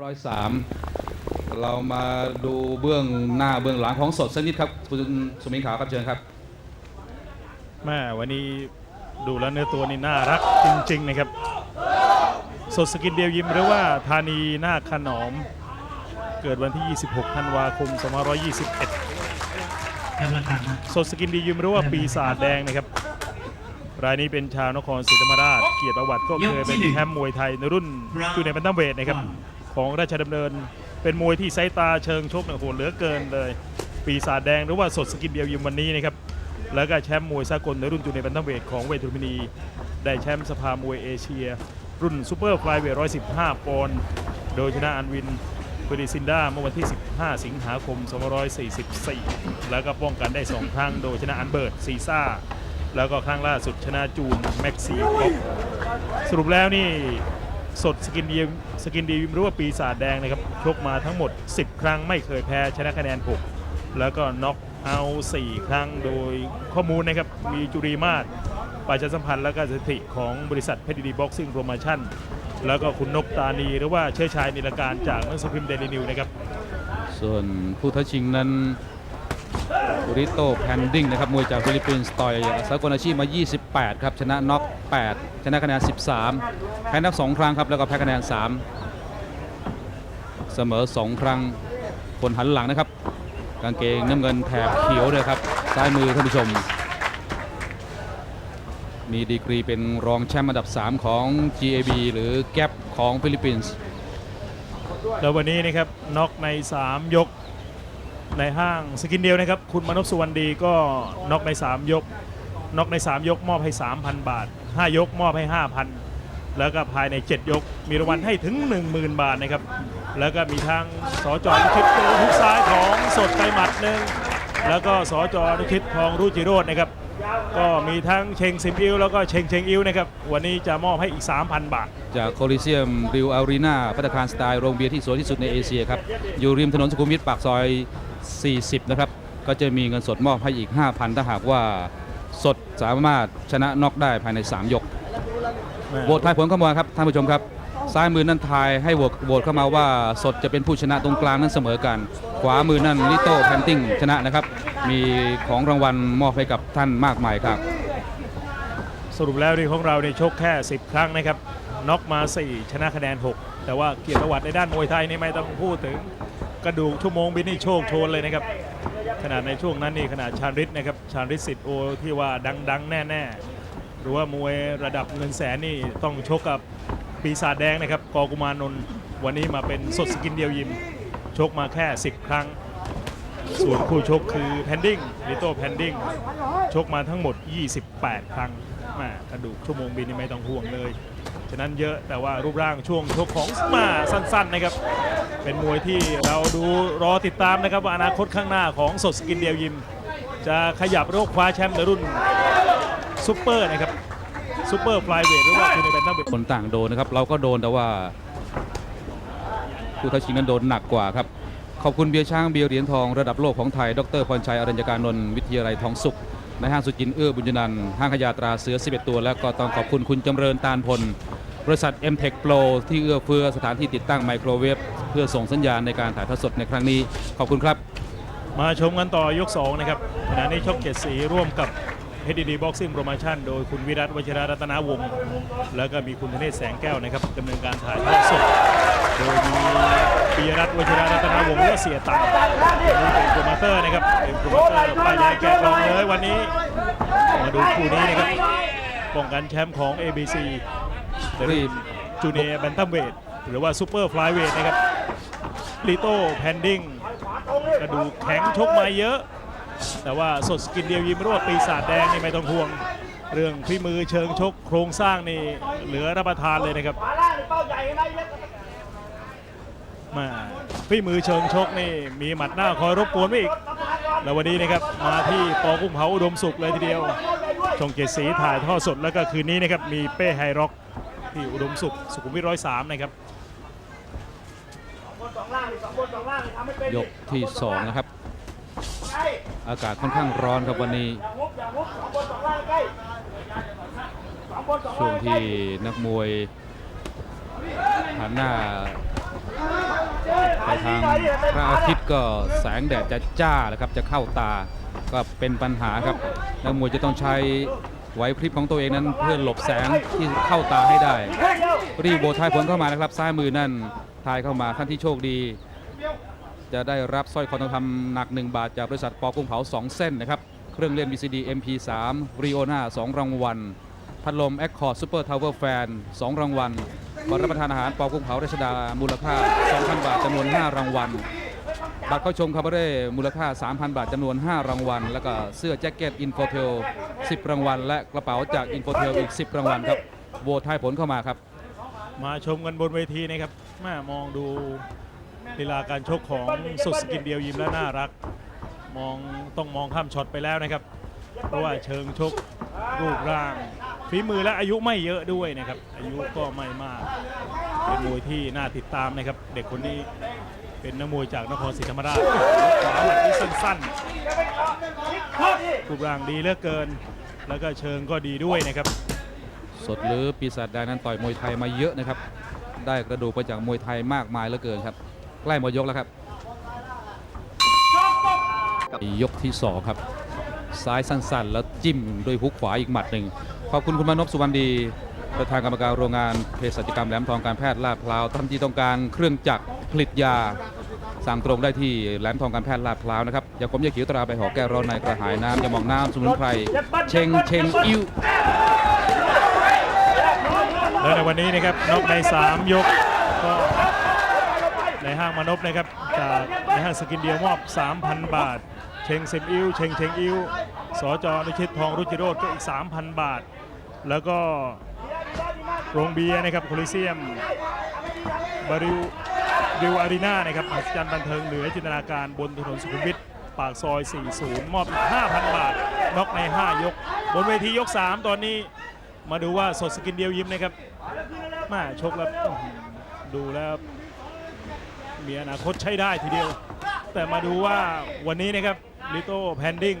ร้อยสามเรามาดูเบื้องหน้าเบื้องหลังของสดสักนิดครับคุณสมิงขาวครับเชิญครับแม่วันนี้ดูแล้วเนื้อตัวนี่น่ารักจริง ๆ นะครับ สดสกินเดียวยิมหรือว่าธานีนาคขนอม เกิดวันที่ 26 ธันวาคม 2521ครับราคานะสดสกินเดียวยิมหรือว่าปีศาจแดงนะครับรายนี้เป็นชาวนครศรีธรรมราช เกียรติประวัติก็เคยเป็นแชมป์มวยไทยในรุ่นจูเนียร์แบนตัมเวทนะครับ ของราชดำเนิน เป็นมวยที่ไซส์ตาเชิงชกเนี่ยโหเหลือเกินเลย ปีศาจแดงหรือว่าสดสกินเดียวยิมวันนี้นะครับแล้วก็แชมป์มวยสากลในรุ่นจูเนียร์แบนตัมเวทของเวทลุมพินี ได้แชมป์สภามวยเอเชีย รุ่นซูเปอร์ไฟเวท115 ปอนด์โดยชนะอันวินเฟริซินดาเมื่อวันที่ 15 สิงหาคม 2544 แล้วก็ป้องกันได้ 2 ครั้งโดยชนะอันเบิร์ตซีซ่า แล้วก็ครั้งล่าสุดชนะจูนแม็กซี่สรุปแล้วนี่ สดสกินดีสกินดีหรือว่าปีศาจแดงนะครับชกมาทั้งหมด 10 ครั้งไม่เคยแพ้ชนะคะแนน 6 แล้วก็น็อกเอา 4 ครั้งโดยข้อมูลนะครับมีจุรีมาศประชาสัมพันธ์และก็สถิติของบริษัทเพชรดีบ็อกซิ่งโปรโมชั่นแล้วก็คุณนกตานีหรือว่าเชื้อชายนิรการจากหนังสือพิมพ์เดลินิวนะครับส่วนผู้ท้าชิงนั้น ริโตแพนดิ้งนะครับมวยจากฟิลิปปินส์ต่อยสากลอาชีพมา 28 ครับชนะน็อก 8 ชนะคะแนน 13 แพ้นับ2ครั้งครับแล้วก็แพ้คะแนน 3 เสมอ 2 ครั้งคนหันหลังนะครับ กางเกงน้ำเงินแถบเขียวเลยครับซ้ายมือท่านผู้ชม มีดีกรีเป็นรองแชมป์อันดับ 3 ของ GAB หรือแก p ของฟิลิปปินส์แล้ววันนี้นะครับน็อกใน 3 ยก ในห้างสกินเดียวนะครับ คุณมนพสุวรรณดีก็น็อกใน 3 ยกน็อกใน 3 ยกมอบให้ 3,000 บาท 5 ยกมอบให้ 5,000 แล้วก็ภายใน 7 ยก มีรางวัลให้ถึง 10,000 บาทนะครับ แล้วก็มีทางสจอนุชิตเจอทุกซ้ายของสดไปหมัดหนึ่งแล้วก็สจอนุชิตทองรุจิโรจน์นะครับ ก็มีทั้งเชงซิมอิวแล้วก็เชงเชงอิวนะครับ วันนี้จะมอบให้อีก 3,000 บาท จากโคลิเซียมริวอารีนาพัตตาคารสไตล์โรงเบียร์ที่สวยที่สุดในเอเชียครับ อยู่ริมถนนสุขุมวิทปากซอย 40 นะครับ ก็จะมีเงินสดมอบให้อีก 5,000 ถ้าหากว่าสดสามารถชนะน็อกได้ภายใน 3 ยกโหวตทายผลเข้ามาครับท่านผู้ชมครับ ซ้ายมือนั่นทายให้โหวตโหวตเข้ามาว่าสดจะเป็นผู้ชนะตรงกลางนั้นเสมอกัน ขวามือนั่นลิโต้แพนติงชนะนะครับ มีของรางวัลมอบให้กับท่านมากมายครับ สรุปแล้วนี่ของเราในยชกแค่ 10 ครั้งนะครับน็อกมา 4 ชนะคะแนน 6 แต่ว่าเกียรติประวัติในด้านมวยไทยนี่ไม่ต้องพูดถึง กระดูกชั่วโมงบินนี่โชคโชนเลยนะครับขนาดในช่วงนั้นนี่ขนาดชาญฤทธิ์นะครับชาญฤทธิ์สิทธิ์โอที่ว่าดังๆ แน่ๆ หรือว่ามวยระดับเงินแสนนี่ต้องชกกับปีศาจแดงนะครับกอกุมารนนท์วันนี้มาเป็นสดสกินเดียวยิม ชกมาแค่ 10 ครั้ง ส่วนคู่ชกคือแพนดิ้งลิโต้แพนดิ้งชกมาทั้งหมด 28 ครั้ง แม่กระดูกชั่วโมงบินนี่ไม่ต้องห่วงเลย ฉะนั้นเยอะแต่ว่ารูปร่างช่วงชกของมาสั้นๆนะครับ เป็นมวยที่เราดูรอติดตามนะครับว่าอนาคตข้างหน้าของสดสกินเดียวยิม จะขยับโรคคว้าแชมป์ในรุ่นซูเปอร์นะครับซูเปอร์ฟลายเวทหรือว่าคือในแบนตัมเวทคนต่างโดนนะครับ เราก็โดนแต่ว่าผู้ท้าชิงนั้นโดนหนักกว่าครับ ขอบคุณเบียร์ช้างเบียร์เหรียญทองระดับโลกของไทย ดรพรชัยอรัญญการนนท์วิทยาลัยทองสุข ในห้างสุจินเอื้อบุญนันห้างขยาตราเสือ 11 ตัว แล้วก็ต้องขอบคุณคุณจำเริญตาลพล บริษัท m t e c h Pro ที่เอื้อเฟื้อสถานที่ติดตั้งไมโครเวฟเพื่อส่งสัญญาณในการถ่ายทอดสดในครั้งนี้ ขอบคุณครับ มาชมกันต่อยก 2 นะครับขณะนี้ชกเจ็ดสีร่วมกับ HDD Boxing Promotion โดยคุณวิรัตวชิรรัตนาวงศ์แล้วก็มีคุณธเนศแสงแก้วนะครับดำเนินการถ่ายทอดสดโดยมี ปียรัตน์วชิระรัตนาวงศ์หรือว่าเสียตังค์นี่เป็นโปรโมเตอร์นะครับเป็นโปรโมเตอร์ป้ายแดงแกะกล่องเลยวันนี้มาดูคู่นี้นะครับป้องกันแชมป์ของ ABC รีบจูเนียร์แบนตัมเวทหรือว่าซูเปอร์ฟลายเวทนะครับลิโต้แพนดิ้งกระดูกแข็งชกมาเยอะ แต่ว่าสดสกินเดียวยิมรวดปีศาจแดงนี่ไม่ต้องห่วง เรื่องฝีมือเชิงชกโครงสร้างนี่เหลือรับประทานเลยนะครับ มาฝีมือเชิงชกนี่มีหมัดหน้าคอยรบกวนไว้อีก แล้ววันนี้นะครับมาที่ปอกุ้งเผาอุดมสุขเลยทีเดียวช่องเจ็ดสีถ่ายทอดสดแล้วก็คืนนี้นะครับมีเป้ไฮร็อกที่อุดมสุขสุขุมวิทร้อยสามนะครับยกที่2นะครับ อากาศค่อนข้างร้อนครับวันนี้ช่วงที่นักมวยหันหน้า ไปทางพระอาทิตย์ก็แสงแดดจะจ้าแล้วครับจะเข้าตาก็เป็นปัญหาครับนักมวยจะต้องใช้ไหวพริบของตัวเองนั้นเพื่อหลบแสงที่เข้าตาให้ได้ รีบโบทายผลเข้ามานะครับซ้ายมือนั่นทายเข้ามาท่านที่โชคดี จะได้รับสร้อยคอทองคำหนัก 1 บาท จากบริษัทปอกุ้งเผา 2 เส้นนะครับ เครื่องเล่น VCD MP3 r i o n a 2 รางวัล พัดลม Accord Super Tower Fan 2 รางวัลบัตรรับประทานอาหารปอกุ้งเผาราชดามูลค่า 2,000 บาทจำนวน 5 รางวัลบัตรเข้าชมคาบาเร่มูลค่า 3,000 บาทจำนวน 5 รางวัล แล้วก็เสื้อแจ็คเก็ตอินโฟเทล10 รางวัล และกระเป๋าจากอินโฟเทลอีก 10 รางวัลครับโหวตทายผลเข้ามาครับ มาชมกันบนเวทีนะครับแม่มองดูลีลาการชกของสุดสกินเดียวยิมและน่ารัก มองต้องมองข้ามช็อตไปแล้วนะครับ เพราะว่าเชิงชกรูปร่างฝีมือและอายุไม่เยอะด้วยนะครับ อายุก็ไม่มาก เป็นมวยที่น่าติดตามนะครับ เด็กคนนี้เป็นนักมวยจากนครศรีธรรมราชขวาหมัดที่สั้นๆรูปร่างดีเหลือเกิน แล้วก็เชิงก็ดีด้วยนะครับ สดหรือปีศาจแดงนั้นต่อยมวยไทยมาเยอะนะครับ ได้กระดูกไปจากมวยไทยมากมายเหลือเกินครับ ใกล้หมดยกแล้วครับ ยกที่สองครับ ซ้ายสั้นๆ แล้วจิ้มด้วยฮุกขวาอีกหมัดหนึ่งขอบคุณคุณมานพสุวรรณดีประธานกรรมการโรงงานเภสัชกรรมแหลมทองการแพทย์ลาดพร้าวท่านที่ต้องการเครื่องจักรผลิตยาสั่งตรงได้ที่แหลมทองการแพทย์ลาดพร้าวนะครับยาขมยาเขียวตราใบหอแก้ร้อนในกระหายน้ำยามองน้ำสมุนไพรเชงเชงอิ้วแล้วในวันนี้นะครับนกใน 3 ยกก็ในห้างมานพนะครับจากในห้างสกินเดียวมอบ 3,000 บาท เชงเซมอิวเชงเชงอิวสจอนุชิตทองรุจิโรธก็อีก 3,000 บาท แล้วก็โรงเบียร์นะครับโคลิเซียมบาริวริวอารีนานะครับอัศจรรย์บันเทิงเหนือจินตนาการบนถนนสุขุมวิทปากซอย 40 มอบ 5,000 บาทนอกใน 5 ยก บนเวทียก 3 ตอนนี้มาดูว่าสดสกินเดียวยิ้มนะครับมาชกแล้วดูแล้วมีอนาคตใช้ได้ทีเดียว แต่มาดูว่าวันนี้นะครับ ลิโต้แพนดิ้ง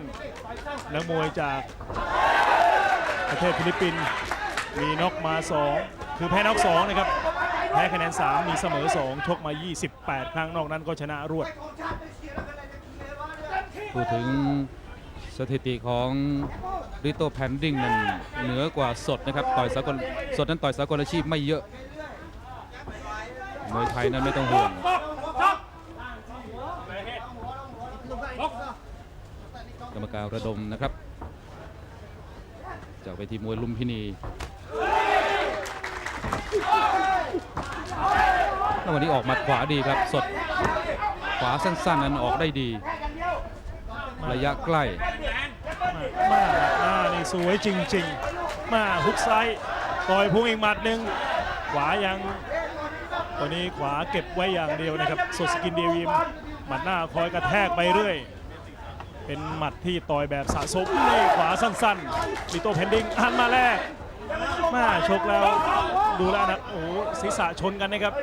นักมวยจากประเทศฟิลิปปินส์มีน็อกมา 2 คือแพ้น็อก2นะครับ แพ้คะแนน 3 มีเสมอ 2 ชกมา 28 ครั้งนอกนั้นก็ชนะรวด พูดถึงสถิติของริโตแพนดิ้งนั้นเหนือกว่าสดนะครับต่อยสากลสดนั้นต่อยสากลอาชีพไม่เยอะมวยไทยนั้นไม่ต้องห่วง กรรมการระดมนะครับ จากเวทีมวยลุมพินีแล้ววันนี้ออกหมัดขวาดีครับ สดขวาสั้นๆนั้นออกได้ดี ระยะใกล้มาหน้านี่สวยจริง ๆ มาฮุกซ้ายต่อยพุ่งอีกหมัดหนึ่งขวายังตัวนี้ขวาเก็บไว้อย่างเดียวนะครับสดสกินเดวิมหมัดหน้าคอยกระแทกไปเรื่อย เป็นหมัดที่ต่อยแบบสะสมนี่ขวาสั้นๆลิโต้เพนดิงหันมาแรกมาชกแล้วดูแล้วนะโอ้โหศีรษะชนกันนะครับ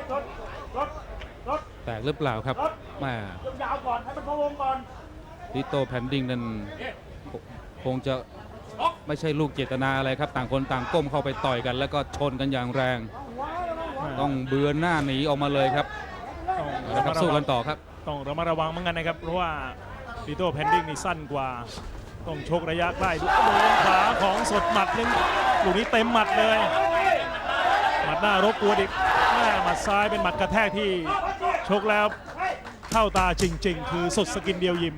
แตกหรือเปล่าครับแม่ลิโตแพนดิงนั้นคคงจะไม่ใช่ลูกเจตนาอะไรครับ ต่างคนต่างก้มเข้าไปต่อยกัน แล้วก็ชนกันอย่างแรง ต้องเบือนหน้าหนีออกมาเลยครับต้องนะคระรับมัดสู้ระวักังนต่อครับ ต้องระมัดระวังเหมือนกันนะครับ เพราะว่า ลิโต้แพนดิ้งนี่สั้นกว่า ต้องชกระยะใกล้ดูโดนขาของสดหมัดหนึงลูกนี้เต็มหมัดเลย หมัดหน้ารบกวนอีกหน้าหมัดซ้ายเป็นหมัดกระแทกที่ชกแล้วเข้าตาจริง ๆ คือสดสกินเดียวยิม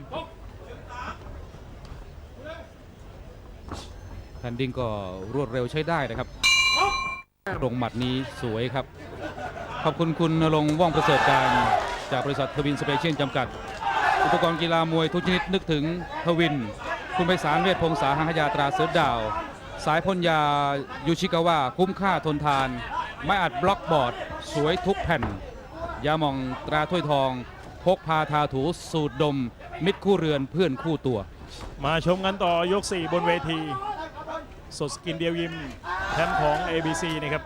แพนดิงก็รวดเร็วใช้ได้นะครับลงหมัดนี้สวยครับ ขอบคุณคุณนรงว่องประเสริฐการ จากบริษัททวินสเปเชียลจำกัด อุปกรณ์กีฬามวยทุกชนิดนึกถึงทวิน คุณไปสารเวทพงษาหางขยาตราเสือดาว สายพ่นยายูชิกาวะคุ้มค่าทนทาน ไม้อัดบล็อกบอร์ด สวยทุกแผ่น ยามองตราถ้วยทอง พกพาทาถูสูตรดม มิตรคู่เรือนเพื่อนคู่ตัว มาชมกันต่อยก 4 บนเวที สดสกินเดียวยิมแชมป์ของ ABC นะครับ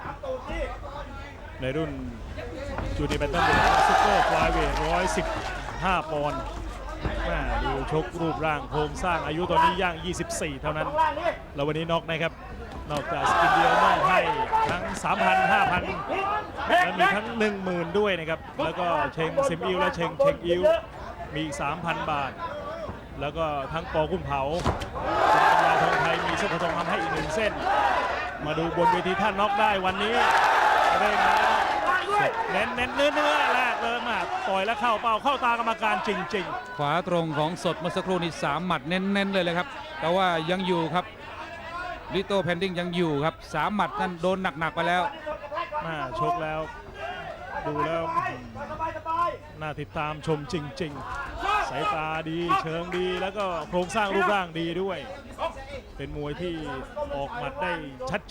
ในรุ่นจูดีแบนตัมเวทซุปเปอร์ฟลายเวท115 ปอนด์ ม่ดูชกรูปร่างโครงสร้างอายุตอนนี้ย่าง 24 เท่านั้น แล้ววันนี้น็อกนะครับ นอกจากสกินเดียวมอบให้ทั้ง 3,000 5,000 และมีทั้ง 10,000 ด้วยนะครับ แล้วก็เชงซิมอิวและเชงเชงอิวมี 3,000 บาท แล้วก็ทั้งปอกุ้งเผาคุณกาทองไทยมีเส้นทองคำให้อีกหนึ่งเส้น มาดูบนเวทีท่านน็อกได้วันนี้เร่งแล้วเน้นเน้นเนื้อเนื้อแรกเลยมาต่อยแล้วเข้าเป้าเข้าตากรรมการจริง ขวาตรงของสดเมื่อสักครู่นี้สามหมัดเน้นๆเลยเลยครับ แต่ว่ายังอยู่ครับลิโตแพนดิ้งยังอยู่ครับสามหมัดนั่นโดนหนักๆไปแล้ว ๆมาชกแล้ว ดูแล้วอื้อหือน่าติดตามชมจริง ๆ สายตาดีเชิงดีแล้วก็โครงสร้างรูปร่างดีด้วย เป็นมวยที่ออกหมัดได้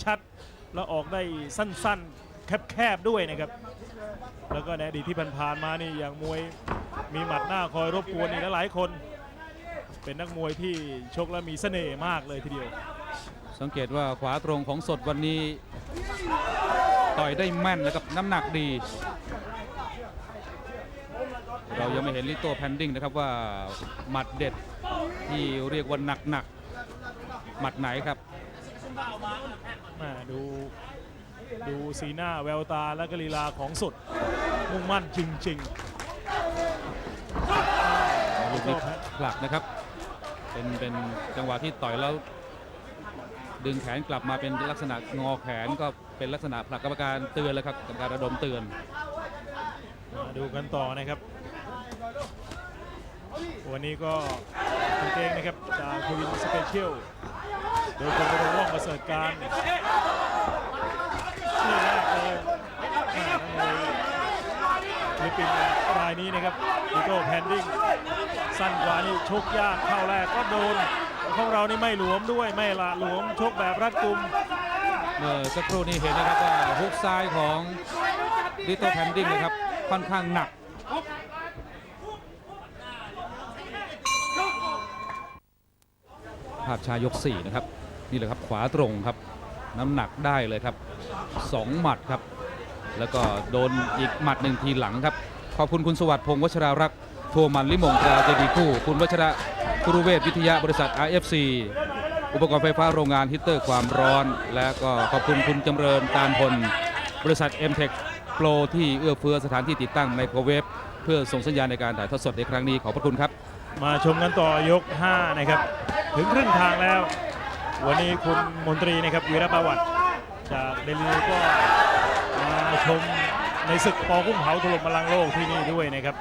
ชัดๆ แล้วออกได้สั้นๆ แคบๆด้วยนะครับ แล้วก็ในอดีตที่ผ่านๆมานี่อย่างมวยมีหมัดหน้าคอยรบกวนนี่หลายๆคน เป็นนักมวยที่ชกแล้วมีเสน่ห์มากเลยทีเดียว สังเกตว่าขวาตรงของสดวันนี้ ต่อยได้แม่นแล้วกับน้ำหนักดี เรายังไม่เห็นลิโตแพนดิ้งนะครับว่าหมัดเด็ดที่เรียกว่าหนักๆหมัดไหนครับมาดู ดูสีหน้าแววตาและก็ลีลาของสุด มุ่งมั่นจริงลูกนี้ผลักนะครับ เป็นเป็นจังหวะที่ต่อยแล้ว ดึงแขนกลับมาเป็นลักษณะงอแขนก็เป็นลักษณะผลักกรรมการเตือนแล้วครับกรรมการระดมเตือนๆมาดูกันต่อนะครับ วันนี้ก็คุณเตงนะครับจากทวินสเปเชียลโดยคุณกระดงว่องประเสริฐการนี่แรกเลยอ่านักมวยฟิ ลิปปินส์รายนี้นะครับดิโก้แพนดิ้งสั้นกว่านี่ชกยากเข้าแรกก็โดนของเรานี่ไม่หลวมด้วยไม่ละหลวมชกแบบรัดกุมเมื่อสักครู่นี้เห็นนะครับว่าฮุกซ้ายของลิโตแพนดิ้งนะครับค่อนข้างหนักภาพชายก 4 นะครับ นี่แหละครับขวาตรงครับ น้ำหนักได้เลยครับสองหมัดครับ แล้วก็โดนอีกหมัดหนึ่งทีหลังครับ ขอบคุณคุณสวัสดิ์พงศ์วัชรารักษ์โทมันลิมงตราเจดีคู่ คุณวัชระคุรุเวศวิทยาบริษัท RFC อุปกรณ์ไฟฟ้าโรงงานฮีตเตอร์ความร้อน และก็ขอบคุณคุณจำเริญตาลพลบริษัท m t e c h Pro ที่เอื้อเฟื้อสถานที่ติดตั้งไมโครเวฟเพื่อส่งสัญญาณในการถ่ายทอดสดในครั้งนี้ขอบพระคุณครับ มาชมกันต่อยก 5 นะครับ ถึงครึ่งทางแล้ว วันนี้คุณมนตรีนะครับวีรประวัติจากเดลีก็มา ชมในศึกปอกุ้งเผาถล่มพลังโลกที่นี่ด้วยนะครับ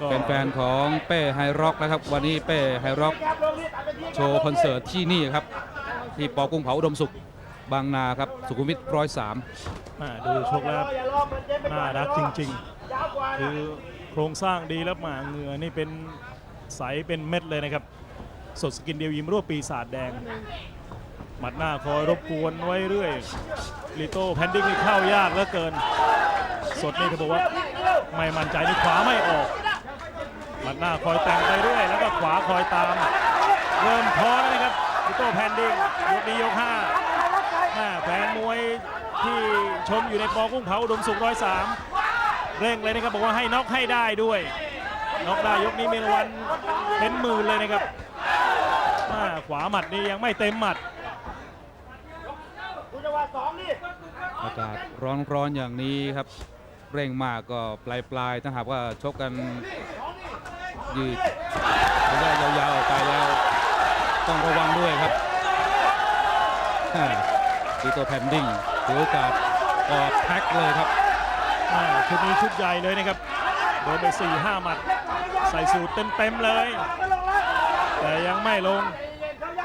ก็แฟนๆของเป้ไฮร็อกนะครับ วันนี้เป้ไฮร็อกโชว์คอนเสิร์ตที่นี่ครับ ที่ปอกุ้งเผาอุดมสุขบางนาครับ สุขุมวิทร้อยสามอ่าดูชกแล้วน่ารักจริงๆ คือโครงสร้างดีแล้วหมาเหงื่อนี่เป็นใสเป็นเม็ดเลยนะครับ สดสกินเดียวยิมรวบปีศาจแดง หมัดหน้าคอยรบกวนไว้เรื่อยลิโต้แพนดิ้งนี่เข้ายากเหลือเกิน สดนี่เขาบอกว่าไม่มั่นใจนี่ขวาไม่ออก หมัดหน้าคอยแต่งไปเรื่อย แล้วก็ขวาคอยตาม เริ่มท้อแล้วนะครับลิโต้แพนดิ้งยกนี้ยกห้าแม่แฟนมวยที่ชมอยู่ในปอกุ้งเผาอุดมสุขร้อยสามเร่งเลยนะครับบอกว่าให้น็อกให้ได้ด้วยน็อกได้ยกนี้เมีราวัลเป็นหมื่นเลยนะครับขวาหมัดนี่ยังไม่เต็มหมัด อากาศร้อนๆอย่างนี้ครับ เร่งมากก็ปลายๆถ้าหากว่าชกกันยืดระยะยาวๆออกไปแล้ว ต้องระวังด้วยครับดีตัวแพนดิ้งถือโอกาสออกแพ็คเลยครับอ่าชุดนี้ชุดใหญ่เลยนะครับโดนไป4 5หมัด ใส่สูตรเต็มๆเลย แต่ยังไม่ลง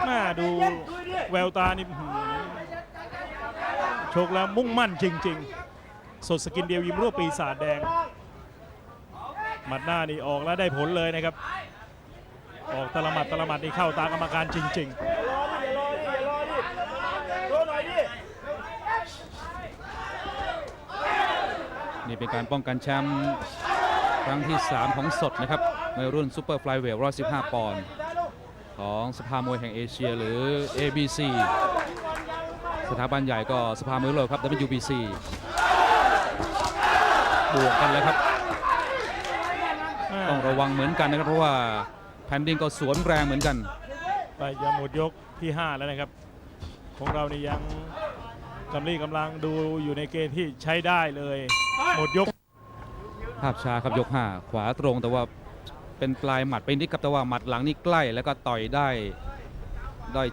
น่าดูแววตานี่อื้อหือ ชกแล้วมุ่งมั่นจริง ๆ สดสกินเดียวยิมรวบปีศาจแดง หมัดหน้านี่ออกแล้วได้ผลเลยนะครับ ออกตะลมัดตะลมัดนี่เข้าตากรรมการจริง ๆนี่เป็นการป้องกันแชมป์ครั้งที่ 3 ของสดนะครับ ในรุ่นซูเปอร์ไฟลายเวท115 ปอนด์ของสภามวยแห่งเอเชียหรือ ABC สถาบันใหญ่ก็สภามวยโลกครับ WBC บวกกันแล้วครับ ต้องระวังเหมือนกันนะครับ เพราะว่าแพนดิ้งก็สวนแรงเหมือนกัน ไปจะหมดยกที่ 5 แล้วนะครับ ของเรานี่ยังกำลีกำลังดูอยู่ในเกณฑ์ที่ใช้ได้เลย หมดยก ภาพช้าครับยก 5 ขวาตรงแต่ว่าเป็นปลายหมัดไปนิดครับแต่ว่าหมัดหลังนี่ใกล้แล้วก็ต่อยได้ได้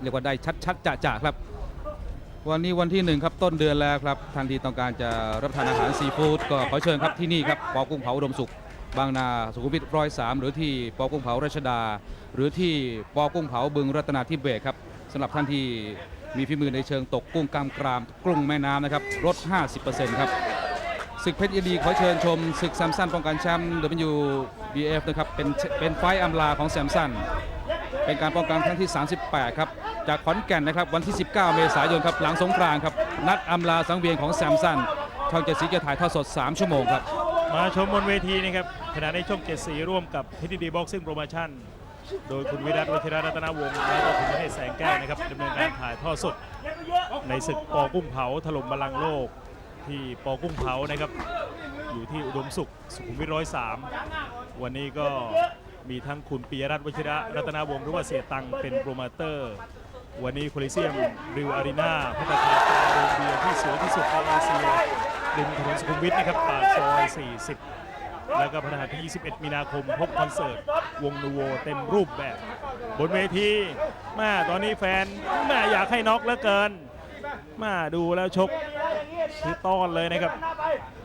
เรียกว่าได้ชัดๆจะๆครับ วันนี้วันที่หนึ่งครับต้นเดือนแล้วครับทันทีต้องการจะรับประทานอาหารซีฟู้ดก็ขอเชิญครับที่นี่ครับปอกุ้งเผาอุดมสุข บางนาสุขุมวิทร้อยสามหรือที่ปอกุ้งเผารัชดา หรือที่ปอกุ้งเผาบึงรัตนาธิเบศครับสำหรับท่านที่มีฝีมือในเชิงตกกุ้งกล้ามกรามกุ้งแม่น้ำนะครับลด 50%ครับศึกเพชรยินดีขอเชิญชมศึกแซมสันป้องกันแชมป์ WBF นะครับเป็นเป็นไฟต์อำลาของแซมสันเป็นการป้องกันครั้งที่ 38 ครับ จากขอนแก่นนะครับวันที่ 19 เมษายนครับหลังสงกรานต์ครับนัดอำลาสังเวียนของแซมสันช่องเจ็ดสีจะถ่ายทอดสด 3 ชั่วโมงครับ มาชมบนเวทีนะครับขณะในช่องเจ็ดสีร่วมกับพิธีดีบ็อกซิ่งโปรโมชั่น โดยคุณวิรัตวชิระรัตนวงศ์และก็คุณเนศแสงแก้วนะครับดำเนินการถ่ายทอดสด ในศึกปอกุ้งเผาถล่มบาลังก์โลก ที่ปอกุ้งเผานะครับอยู่ที่อุดมสุขสุขุมวิทร้อยสามวันนี้ก็มีทั้งคุณปียรัตน์วชิระรัตนาวงศ์หรือว่าเสียตังเป็นโปรโมเตอร์ วันนี้โคลิเซียมริวอารีนาพัฒนาการโรงเบียร์ที่สวยที่สุดในเอเชียริมถนนสุขุมวิทนะครับปากซอย 40 แล้วก็พฤหัสที่ 21 มีนาคมพบคอนเสิร์ต วงนูโวเต็มรูปแบบ บนเวทีแม่ตอนนี้แฟนแม่อยากให้น็อกเหลือเกินแมาดูแล้วชกคือต้อนเลยนะครับ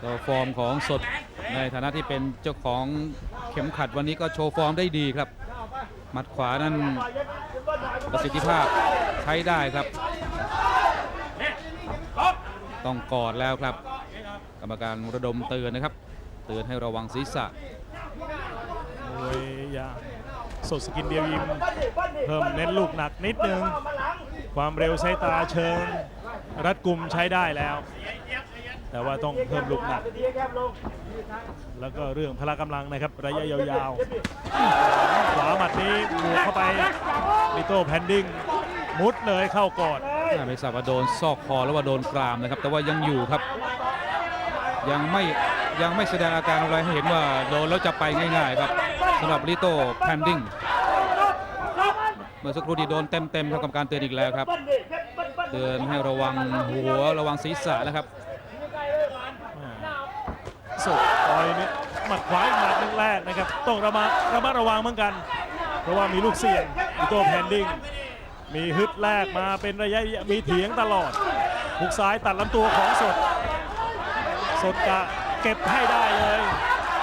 ก็ฟอร์มของสดในฐานะที่เป็นเจ้าของเข็มขัดวันนี้ก็โชว์ฟอร์มได้ดีครับ หมัดขวานั้นประสิทธิภาพ ใช้ได้ครับ ต้องกอดแล้วครับ กรรมการระดมเตือนนะครับ เตือนให้ระวังศีรษะมวยอย่างสดสกินเดียวยิมเพิ่มเน้นลูกหนักนิดนึง ความเร็วใช้ตาเชิง รัดกลุ่มใช้ได้แล้ว แต่ว่าต้องเพิ่มลูกหนัก แล้วก็เรื่องพละกำลังนะครับ ระยะยาวๆขวาหมัดนี้บวกเข้าไปลิโต้แพนดิ้ง มุดเลยเข้ากอดไม่ทราบว่าโดนซอกคอหรือว่าโดนกรามนะครับ แต่ว่ายังอยู่ครับ ยังไม่ยังไม่แสดงอาการอะไรให้เห็นว่าโดนแล้วจะไปง่าย ๆ ครับสำหรับลิโต้แพนดิงเมื่อสักครู่ที่โดนเต็มๆครับกรรมการเตือนอีกแล้วครับ เตือนให้ระวังหัวระวังศีรษะนะครับสดต่อยนี่หมัดขวาอีกหมัดหนึงแรกนะครับต้องระมัดระมัดระวังเหมือนกัน เพราะว่ามีลูกเสี่ยงมีตัวแพนดิ้ง มีฮึดแรกมาเป็นระยะมีเถียงตลอดหุกซ้ายตัดลำตัวของสด สดกะเก็บให้ได้เลย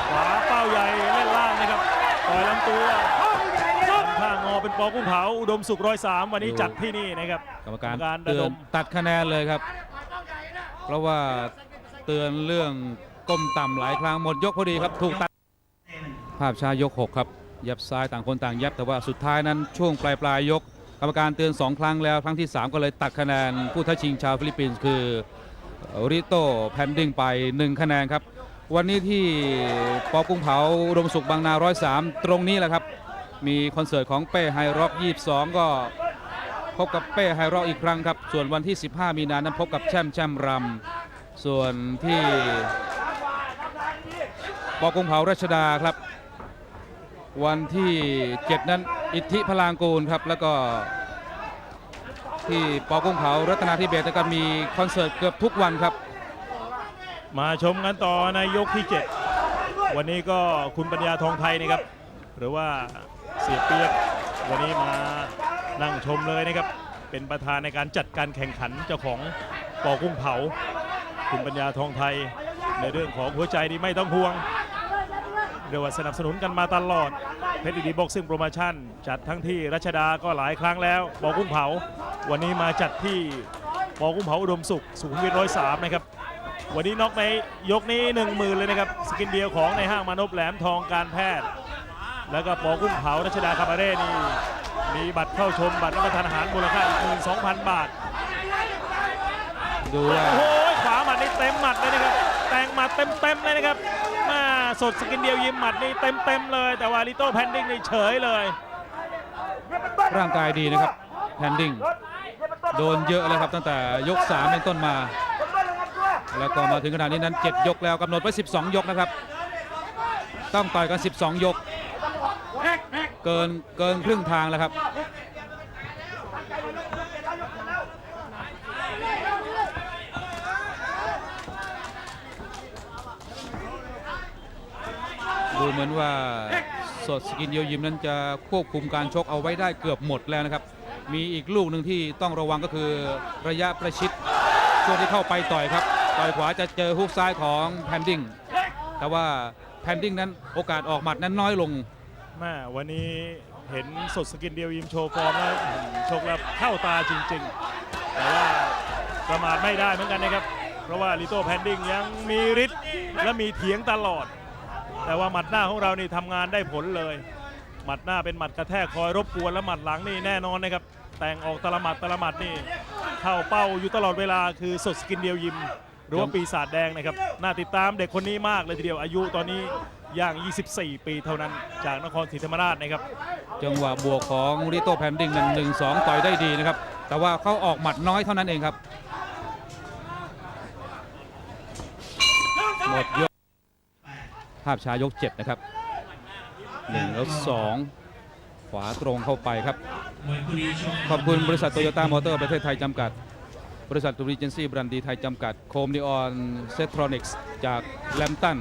ขวาเป้าใหญ่เล่นล่างนะครับต่อยลำตัวข้างงอเป็นปอกุ้งเผาอุดมสุขร้อยสามวันนี้จัดที่นี่นะครับกรรมการระเตือดนมตัดคะแนนเลยครับ เพราะว่าเตือนเรื่องก้มต่ำหลายครั้งหมดยกพอดีครับถูกตัดภาพช้ายก 6 ครับ ยับซ้ายต่างคนต่างยับแต่ว่าสุดท้ายนั้นช่วงปลายปลายๆยก กรรมการเตือน 2 ครั้งแล้ว ครั้งที่ 3 ก็เลยตัดคะแนนผู้ท้าชิงชาวฟิลิปปินส์คือริโต้แพนดิงไป 1 คะแนนครับ วันนี้ที่ปอกุ้งเผาอุดมสุขบางนา103ตรงนี้แหละครับ มีคอนเสิร์ตของเป้ไฮร็อก22 ก็พบกับเป้ไฮร็อกอีกครั้งครับ ส่วนวันที่ 15 มีนานั้นพบกับแช่มแช่มรำส่วนที่ปอกรุงเผารัชดาครับ วันที่ 7 นั้น อิทธิพลางกูลครับ แล้วก็ที่ปอกุ้งเผารัตนาธิเบศก็มีคอนเสิร์ตเกือบทุกวันครับ มาชมกันต่อในยกที่ 7 วันนี้ก็คุณปัญญาทองไทยนะครับ หรือว่าเสียเปียกวันนี้มานั่งชมเลยนะครับ เป็นประธานในการจัดการแข่งขันเจ้าของปอกุ้งเผา คุณปัญญาทองไทยในเรื่องของหัวใจนี่ไม่ต้องห่วง เรียกว่าสนับสนุนกันมาตลอด เพชรดีบ็อกซิ่งโปรโมชั่น จัดทั้งที่รัชดาก็หลายครั้งแล้วปอกุ้งเผา วันนี้มาจัดที่ปอกุ้งเผาอุดมสุขสุขุมวิทร้อยสามนะครับ วันนี้น็อกในยกนี้1 0,000เลยนะครับ สกินเดียวของในห้างมานพแหลมทองการแพทย์ แล้วก็ปอกุ้งเผารัชดาคาบาเร่นี่มีบัตรเข้าชมบัตรรับประทานอาหารมูลค่าอีก12,000บาท ดูว่าโอ้โหขวาหมัดนี่เต็มหมัดเลยนะครับ แต่งหมัดเต็มๆเลยนะครับมา สดสกินเดียวยิมหมัดนี่เต็มๆเลย แต่ว่าลิโต้แพนดิ้งนี่เฉยเลย ร่างกายดีนะครับแพนดิ้งโดนเยอะเลยครับตั้งแต่ยก3เป็นต้นมา แล้วก็มาถึงขนาดนี้นั้น 7 ยกแล้วกำหนดไว้ 12 ยกนะครับ ต้องต่อยกัน 12 ยก เกินเกินครึ่งทางแล้วครับ ดูเหมือนว่าสดสกินเดียวยิมนั้นจะควบคุมการชกเอาไว้ได้เกือบหมดแล้วนะครับ มีอีกลูกหนึ่งที่ต้องระวังก็คือระยะประชิดช่วงที่เข้าไปต่อยครับ ต่อยขวาจะเจอฮุกซ้ายของแพนดิงแต่ว่าแพนดิงนั้นโอกาสออกหมัดนั้นน้อยลงแม่วันนี้เห็นสดสกินเดียวยิมโชว์ฟอร์มแล้วชกแล้วเข้าตาจริงๆ แต่ว่าประมาทไม่ได้เหมือนกันนะครับ เพราะว่าลิโต้แพนดิงยังมีฤทธิ์และมีเถียงตลอด แต่ว่าหมัดหน้าของเรานี่ทำงานได้ผลเลย หมัดหน้าเป็นหมัดกระแทกคอยรบกวนและหมัดหลังนี่แน่นอนนะครับ แต่งออกตะละหมัดตะละหมัดนี่เข้าเป้าอยู่ตลอดเวลาคือสดสกินเดียวยิมหรือว่าปีศาจแดงนะครับ น่าติดตามเด็กคนนี้มากเลยทีเดียวอายุตอนนี้ย่าง 24 ปีเท่านั้นจากนครศรีธรรมราชนะครับ จังหวะบวกของริโต้แพนดิงนั้นหนึ่งสองต่อยได้ดีนะครับ แต่ว่าเขาออกหมัดน้อยเท่านั้นเองครับหมดยก ภาพช้ายก 7 นะครับหนึ่งแล้วสองขวาตรงเข้าไปครับ ขอบคุณบริษัทโตโยต้ามอเตอร์ประเทศไทยจำกัด บริษัทรีเจนซี่บรันดีไทยจำกัด โคมนีออนเซทรอนิกส์จากแลมตัน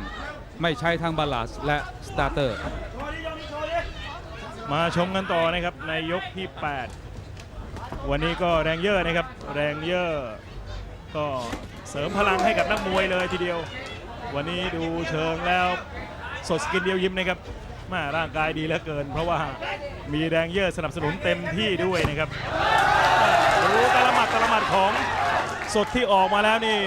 ไม่ใช้ทั้งบาลาสและสตาร์เตอร์ มาชมกันต่อนะครับในยกที่ 8 วันนี้ก็แรงเยอะนะครับ แรงเยอะก็เสริมพลังให้กับนักมวยเลยทีเดียว วันนี้ดูเชิงแล้วสดสกินเดียวยิ้มนะครับแมาร่างกายดีเหลือเกิน เพราะว่ามีแรงเยอะสนับสนุนเต็มที่ด้วยนะครับดูตะละหมัดตะละหมัดของสดที่ออกมาแล้วนี่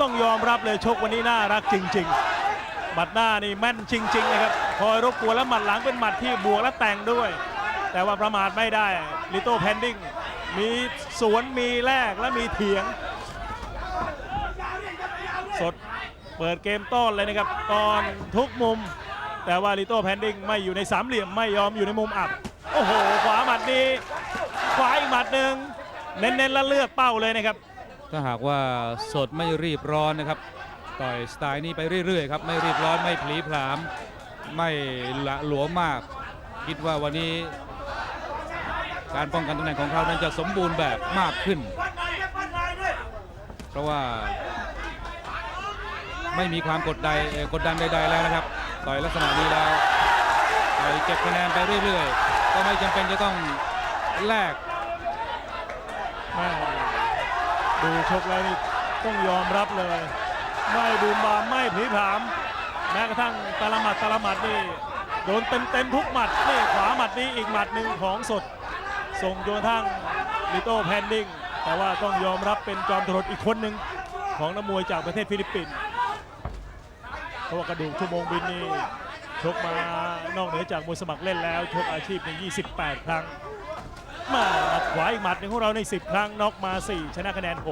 ต้องยอมรับเลยชกวันนี้น่ารักจริง ๆ หมัดหน้านี่แม่นจริง ๆ นะครับคอยรบกวนแล้วหมัดหลังเป็นหมัดที่บวกและแต่งด้วย แต่ว่าประมาทไม่ได้ลิโต้แพนดิงมีสวนมีแลกและมีเถียง สด เปิดเกมต้อนเลยนะครับตอนทุกมุม แต่ว่าลิโต้แพนดิงไม่อยู่ในสามเหลี่ยมไม่ยอมอยู่ในมุมอับ โอ้โห ขวาหมัดนี้ ขวาอีกหมัดหนึ่งเน้นๆแล้วเลือกเป้าเลยนะครับ ถ้าหากว่าสดไม่รีบร้อนนะครับ ต่อยสไตล์นี้ไปเรื่อยๆครับไม่รีบร้อนไม่ผลีผลาม ไม่ละหลวมมาก คิดว่าวันนี้ การป้องกันตำแหน่งของเขานั้นจะสมบูรณ์แบบมากขึ้น เพราะว่า ไม่มีความกดดันกดดันใดๆแล้วนะครับต่อยลักษณะนี้แล้วต่อยเก็บคะแนนไปเรื่อยๆ ก็ไม่จำเป็นจะต้องแลกดูชกแล้วนี่ต้องยอมรับเลย ไม่บูมบามไม่ผีผาม แม้กระทั่งตะละหมัดตะละหมัดนี่โดนเต็มเต็มๆทุกหมัดนี่ขวาหมัดนี้อีกหมัดหนึ่งของสด ส่งโยนทั้งลิโต้แพนดิงแต่ว่าต้องยอมรับเป็นจอมทรดอีกคนหนึ่งของนักมวยจากประเทศฟิลิปปินส์ ราะว่ากระดูกชั่วโมงบินนี่ชกมานอกเหนือจากมวยสมัครเล่นแล้วชกอาชีพใน 28 ครั้ง มาหมัดขวาอีกหมัดหนึ่งของเราใน 10 ครั้งน็อกมา 4 ชนะคะแนน 6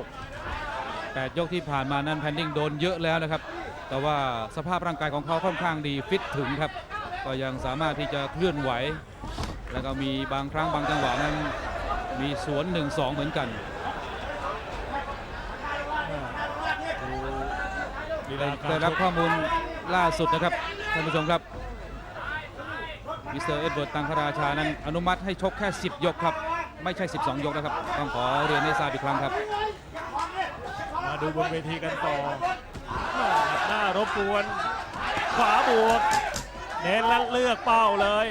8 ยกที่ผ่านมานั้นแพนดิงโดนเยอะแล้วนะครับ แต่ว่าสภาพร่างกายของเขาค่อนข้างดีฟิตถึงครับ ก็ยังสามารถที่จะเคลื่อนไหว แล้วก็มีบางครั้งบางจังหวะนั้นมีสวน 1-2 เหมือนกันลีลาการได้รับชกข้อมูล ล่าสุดนะครับท่านผู้ชมครับมิสเตอร์เอ็ดเวิร์ดตังคราชานั้นอนุมัติให้ชกแค่ 10 ยกครับ ไม่ใช่ 12 ยกนะครับ ต้องขอเรียนให้ทราบอีกครั้งครับ มาดูบนเวทีกันต่อหมัดหน้ารบกวนขวาบวก เน้นและเลือกเป้าเลย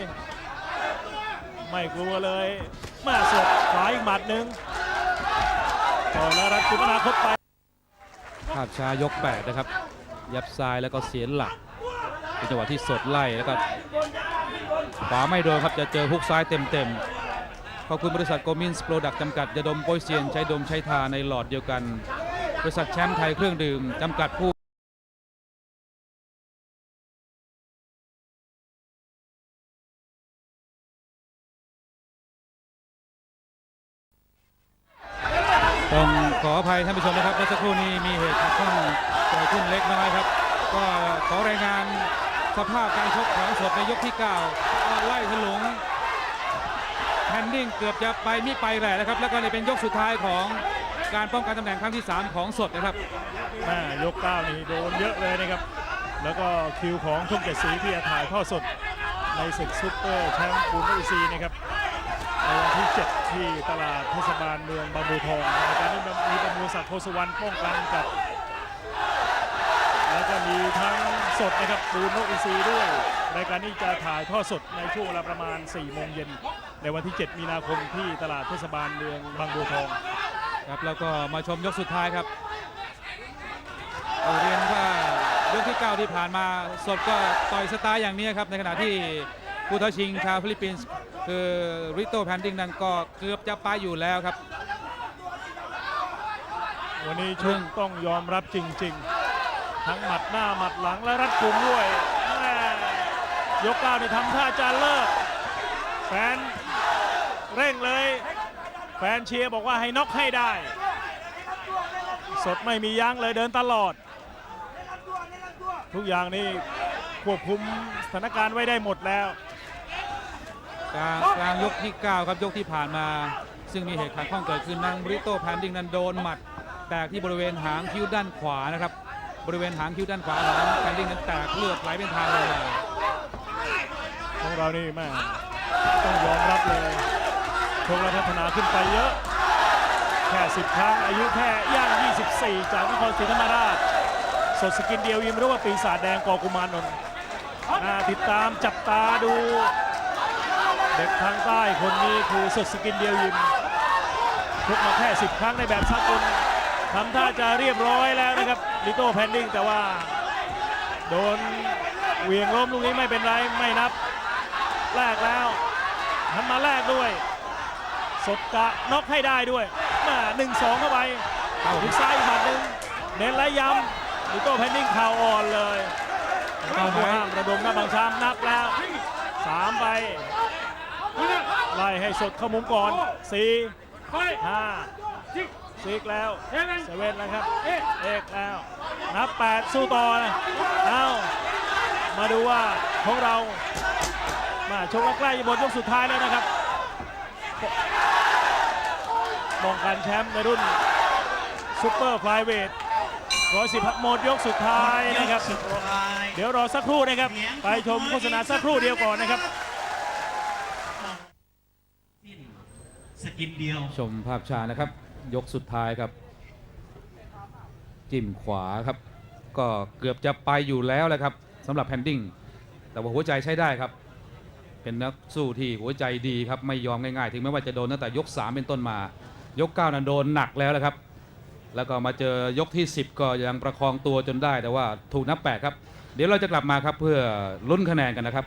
ไม่กลัวเลยมาสดขวาอีกหมัดหนึ่งต่อแล้วรัดคุณอนาคตไปภาพช้ายก 8 นะครับ ยับซ้ายแล้วก็เสียหลักเป็นจังหวะที่สดไล่แล้วก็ขวาไม่โดนครับจะเจอฮุกซ้ายเต็มๆขอบคุณบริษัทโกมินส์โปรดักต์จำกัดยาดมโปยเซียนใช้ดมใช้ทาในหลอดเดียวกัน บริษัทแชมป์ไทยเครื่องดื่มจำกัดผู้ต้อง ออภัยท่านผู้ชมนะครับเมื่อสักครู่นี้มีเหตุขัดข้องเกิดขึ้นเล็กน้อยครับ ก็ขอรายงานสภาพการชกของสดในยกที่9ก็ไล่ถลุงแพนดิ้งเกือบจะไปไม่ไปแหละนะครับ แล้วก็เลยเป็นยกสุดท้ายของการป้องกันตำแหน่งครั้งที่ 3 ของสดนะครับแม่ยกเก้านี่โดนเยอะเลยนะครับ แล้วก็คิวของช่งเจ็ดสีที่จะถ่ายทอดสดในศึกซุปเปอร์แชมป์ปูนเอซีนะครับ ในวันที่ 7 ที่ตลาดเทศบาลเมืองบางบัวทองรายการนี้มีบรรมูศักดิ์โทสวรรณป้องกันกับ แล้วก็มีทั้งสดนะครับปูนนกอินทรีด้วย รายการนี้จะถ่ายทอดสดในช่วงเวลาประมาณ 4 โมงเย็น ในวันที่ 7 มีนาคมที่ตลาดเทศบาลเมืองบางบัวทอง ครับแล้วก็มาชมยกสุดท้ายครับเอเรียนว่ายกที่ 9 ที่ผ่านมาสดก็ต่อยสไตล์อย่างนี้ครับในขณะที่ผู้ท้าชิงชาวฟิลิปปินส์ คือริโตแพนดิงนั้นก็เกือบจะไปอยู่แล้วครับ วันนี้ชุงต้องยอมรับจริง ๆ ทั้งหมัดหน้าหมัดหลังและรัดกุมด้วยแม่ยกเก้านี่ทำท่าจะเลิกแฟนเร่งเลย แฟนเชียร์บอกว่าให้น็อกให้ได้ สดไม่มียั้งเลยเดินตลอด ทุกอย่างนี่ควบคุมสถานการณ์ไว้ได้หมดแล้ว กลางกลางยกที่ 9 ครับยกที่ผ่านมา ซึ่งมีเหตุขัดข้องเกิดขึ้นนางบริโตแพนดิงนั้นโดนหมัด แตกที่บริเวณหางคิ้วด้านขวานะครับ บริเวณหางคิ้วด้านขวาของแพนดิงนั้นแตกเลือดไหลเป็นทางเลยของเรานี่แม่ต้องยอมรับเลยชกและพัฒนาขึ้นไปเยอะ แค่ 10 ครั้ง อายุแค่ย่าง 24 จากนครศรีธรรมราช สดสกินเดียวยิมหรือว่าปีศาจแดงกอกุมารนนท์น่าติดตามจับตาดู เด็กทางใต้คนนี้คือสดสกินเดียวยิมชกมาแค่ 10 ครั้งในแบบสากลทำท่าจะเรียบร้อยแล้วนะครับลิโต้แพนดิงแต่ว่า โดนเหวียงล้มลูกนี้ไม่เป็นไรไม่นับแลกแล้วทำมาแลกด้วยสดกะน็อกให้ได้ด้วยมาหนึ่งสองเข้าไปเข้าหุกซ้ายอีกหมัดหนึ่งเน้นและย้ำลิโก้แพนดิ้งเข่าอ่อนเลยเข้าไหมผู้ห้ามระดมหน้าบางชามนับแล้วสามไป ไล่ให้สดเข้ามุมก่อนสี่ห้าซิกแล้วเซเว่นแล้วครับ เอกแล้ว นับแปดสู้ต่อนะเอามาดูว่าของเรา มาชกใกล้ๆจะหมดยกสุดท้ายแล้วนะครับป้องกันแชมป์ในรุ่นซูเปอร์ไฟเวทร้อยสิบหมดยกสุดท้ายนะครับสุดท้ายเดี๋ยวรอสักครู่นะครับ ไปชมโฆษณาสักครู่เดียวก่อนนะครับ สิ้นส กินเดียว ชมภาพชานะครับ ยกสุดท้ายครับ จิ้มขวาครับ ก็เกือบจะไปอยู่แล้วแหละครับสำหรับแพนดิ้งแต่ว่าหัวใจใช้ได้ครับ เป็นนักสู้ที่หัวใจดีครับไม่ยอมง่ายๆ ถึงแม้ว่าจะโดนตั้งแต่ยก 3 เป็นต้นมา ยก 9 นั้นโดนหนักแล้วนะครับ แล้วก็มาเจอยกที่ 10 ก็ยังประคองตัวจนได้แต่ว่าถูกนับแปดครับเดี๋ยวเราจะกลับมาครับเพื่อลุ้นคะแนนกันนะครับ